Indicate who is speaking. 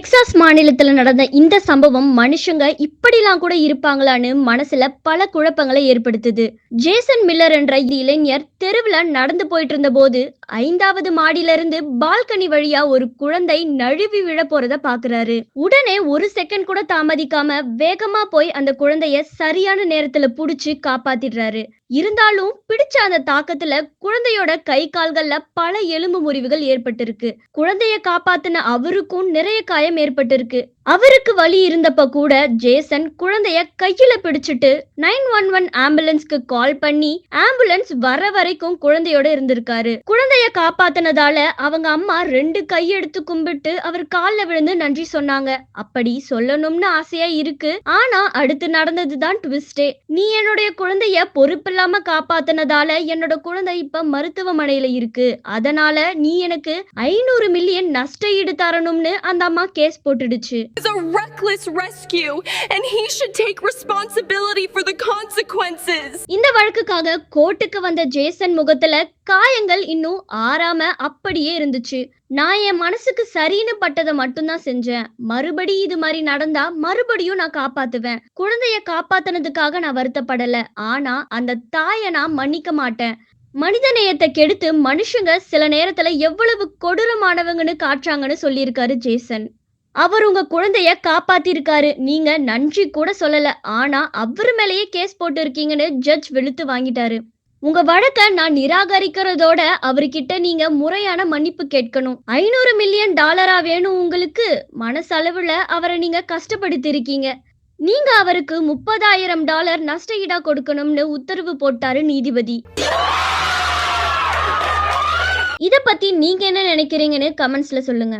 Speaker 1: Texas மாநிலத்துல நடந்த இந்த சம்பவம் மனுஷங்க இப்படிலாம் கூட இருப்பாங்களான்னு மனசுல பல குழப்பங்களை ஏற்படுத்துது. ஜேசன் மில்லர் என்ற இளைஞர் தெருவுல நடந்து போயிட்டு இருந்த போது ஐந்தாவது மாடியிலிருந்து பால்கனி வழியா ஒரு குழந்தை நழுவி விழ போறத பாக்குறாரு. உடனே ஒரு செகண்ட் கூட தாமதிக்காம வேகமா போய் அந்த குழந்தைய சரியான நேரத்துல புடிச்சு காப்பாத்திடுறாரு. இருந்தாலும் பிடிச்ச அந்த தாக்கத்துல குழந்தையோட கை கால்கள்ல பல எலும்பு முறிவுகள் ஏற்பட்டிருக்கு. குழந்தைய காப்பாத்தின அவருக்கும் நிறைய காயம் ஏற்பட்டிருக்கு. அவருக்கு வழி இருந்தப்ப கூட ஜேசன் குழந்தைய கையில பிடிச்சிட்டு நைன் ஒன் ஒன் ஆம்புலன்ஸ்க்கு கால் பண்ணி ஆம்புலன்ஸ் வர வரைக்கும் குழந்தையோட இருந்திருக்காரு. குழந்தைய காப்பாத்தினதால அவங்க அம்மா ரெண்டு கையெடுத்து கும்பிட்டு அவர் கால்ல விழுந்து நன்றி சொன்னாங்க. அப்படி சொல்லணும்னு ஆசையா இருக்கு. ஆனா அடுத்து நடந்ததுதான் ட்விஸ்டே நீ என்னுடைய குழந்தைய பொறுப்பில்லாம காப்பாத்தினதால என்னோட குழந்தை இப்ப மருத்துவமனையில இருக்கு அதனால நீ எனக்கு ஐநூறு மில்லியன் நஷ்ட ஈடு தரணும்னு அந்த அம்மா கேஸ் போட்டுடுச்சு. இந்த வழக்குக்காக கோர்ட்டுக்கு வந்த ஜேசன் முகத்துல காயங்கள் இன்னும் ஆறாம அப்படியே இருந்துச்சு. நான் என் மனசுக்கு சரின்னு பட்டதை மட்டும்தான் செஞ்சேன். மறுபடி இது மாதிரி நடந்தா மறுபடியும் நான் காப்பாத்துவேன். குழந்தைய காப்பாத்தினதுக்காக நான் வருத்தப்படல. ஆனா அந்த தாயை நான் மன்னிக்க மாட்டேன். மனித நேயத்தை கெடுத்து மனுஷங்க சில நேரத்துல எவ்வளவு கொடூரமானவங்கன்னு காட்டுறாங்கன்னு சொல்லியிருக்காரு ஜேசன். அவர் உங்க குழந்தைய காப்பாத்திருக்காரு. நீங்க நன்றி கூட சொல்லல. ஆனா அவர் மேலேயே கேஸ் போட்டு இருக்கீங்கன்னு ஜட்ஜ் வெளுத்து வாங்கிட்டாரு. உங்க வழக்க நான் நிராகரிக்கிறதோட அவர்கிட்ட நீங்க முறையான மன்னிப்பு கேட்கணும். ஐநூறு மில்லியன் டாலரா வேணும் உங்களுக்கு. மனசளவுல அவரை நீங்க கஷ்டப்படுத்தி இருக்கீங்க நீங்க அவருக்கு முப்பதாயிரம் டாலர் நஷ்ட ஈடா கொடுக்கணும்னு உத்தரவு போட்டாரு நீதிபதி. இத பத்தி நீங்க என்ன நினைக்கிறீங்கன்னு கமெண்ட்ஸ்ல சொல்லுங்க.